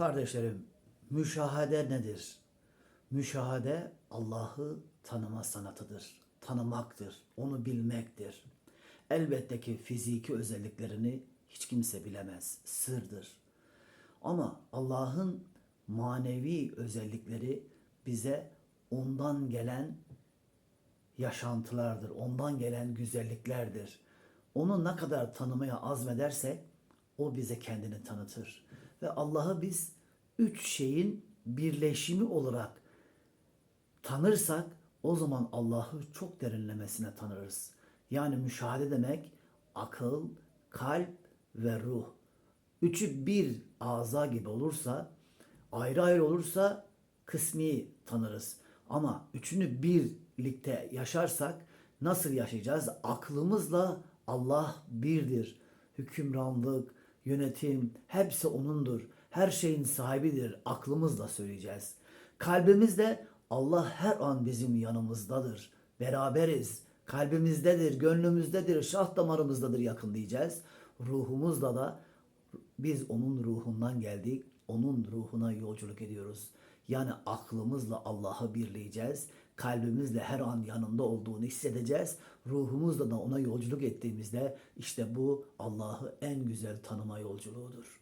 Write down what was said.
Kardeşlerim, müşahede nedir? Müşahede Allah'ı tanıma sanatıdır. Tanımaktır, onu bilmektir. Elbette ki fiziki özelliklerini hiç kimse bilemez, sırdır. Ama Allah'ın manevi özellikleri bize ondan gelen yaşantılardır, ondan gelen güzelliklerdir. Onu ne kadar tanımaya azmedersek o bize kendini tanıtır. Ve Allah'ı biz üç şeyin birleşimi olarak tanırsak o zaman Allah'ı çok derinlemesine tanırız. Yani müşahede demek akıl, kalp ve ruh. Üçü bir ağza gibi olursa, ayrı ayrı olursa kısmi tanırız. Ama üçünü birlikte yaşarsak nasıl yaşayacağız? Aklımızla Allah birdir. Hükümranlık, yönetim hepsi O'nundur. Her şeyin sahibidir. Aklımızla söyleyeceğiz. Kalbimizde Allah her an bizim yanımızdadır. Beraberiz. Kalbimizdedir, gönlümüzdedir, şah damarımızdadır yakın diyeceğiz. Ruhumuzla da biz onun ruhundan geldik. Onun ruhuna yolculuk ediyoruz. Yani aklımızla Allah'ı birleyeceğiz. Kalbimizle her an yanında olduğunu hissedeceğiz. Ruhumuzla da ona yolculuk ettiğimizde işte bu Allah'ı en güzel tanıma yolculuğudur.